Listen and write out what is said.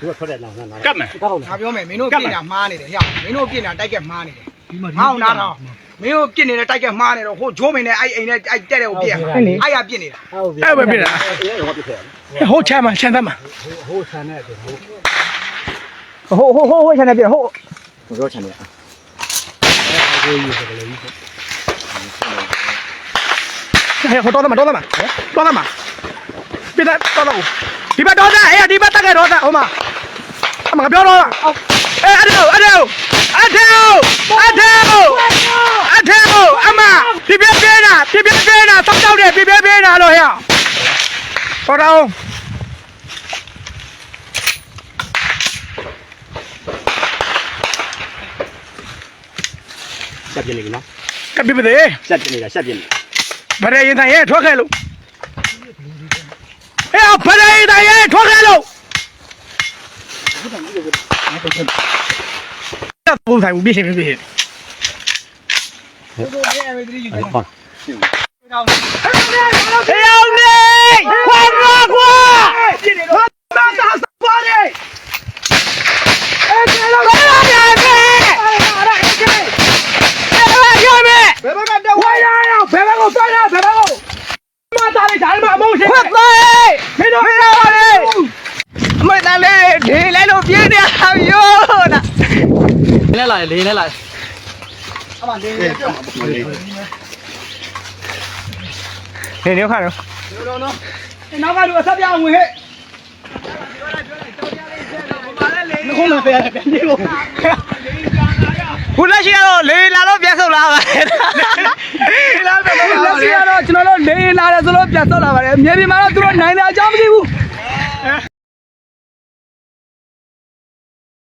သူကထွက်တဲ့နောက်နားကတ်မယ်ကောက်ငါပြောမယ်မင်းတို့ပြင်တာမှားနေတယ်ဟဲ့မင်းတို့ပြင်တာတိုက်ကက်မှားနေတယ်ငါ့အောင်နားတော့မင်းတို့ပြင်နေတဲ့တိုက်ကက်မှားနေတော့ဟိုဂျိုးမင်းနဲ့အဲ့အိမ်နဲ့အဲ့တက်တဲ့ကိုပြင်အဲ့ရပြင်နေတာဟုတ်ပြီအဲ့ပဲပြတာအဲ့ရောပြခဲ့ဟိုချမ်းမှာချမ်းသမ်းမှာဟိုဆန်တဲ့ဟိုဟိုဟိုဟိုဟိုချန်နေပြင်ဟိုဟိုရောချန်နေကိုယူစကလေးကြီးဟဲ့ဟိုတော့မှာတော့မှာတော့မှာ ပြတာတော့တော့ဒီဘက်တော့အဲ့ဒီဘက်တက်ခဲ့တော့ဟိုမှာအမကပြောတော့အဲအဲ့ဒါအဲ့ဒါအဲ့ဒါအဲ့ဒါအဲ့ဒါအမပြပြပြနာပြပြပြနာတောက်တောက်တယ်ပြပြပြနာလို့ဟဲ့တော်တော်ဆက်ပြနေပြီနော်ကပြပြသေးဆက်ပြနေတာဆက်ပြနေဗရေရင်တိုင်းရဲ့ထွက်ခဲ့လို့အေးဗရေရင်တိုင်းရဲ့ ထွက်ခဲ့လို့တပ်ပုံဆိုင်ဘူးပြည့်ရှင်ပြည့်ရှင်တို့တို့အဲ့အဲ့ဒီကြီးဟုတ်တော့ဟေးအောင်လေခွာခွာခွာပြည့်နေတော့သာသာစပါလေအဲ့ဒါတော့ဘာလဲအဲ့ဒါအဲ့ဒါရမယ်ဘယ်ဘက်ကတော့ဝါရရဘယ်ဘက်ကိုသွားရဘယ်ဘက်ကိုမသားလေးဒါမှမဟုတ်ရှင်ခွတ်သွားဟေးမင်းတို့ဟေးရပါလေအမတန်လေးဒေးလဲလို့ပြင်းနေရရောတာ လဲလာလေးလဲလာအမလေးလေးပြောဟေးနေခါတော့လို့နော်နောက်ကလူအဆက်ပြအောင်ဝင်ဟဲ့ခုမှပြရတယ်ပြန်ပြေဖို့ခုလက်ရှိကတော့လေလာတော့ပြန်ဆုတ်လာပါလေလေလာတော့လက်ရှိကတော့ကျွန်တော်တို့လေလာတယ်ဆိုလို့ပြန်ဆုတ်လာပါတယ်မြေပြင်မှာတော့သူတို့နိုင်တာအကြောင်းမသိဘူး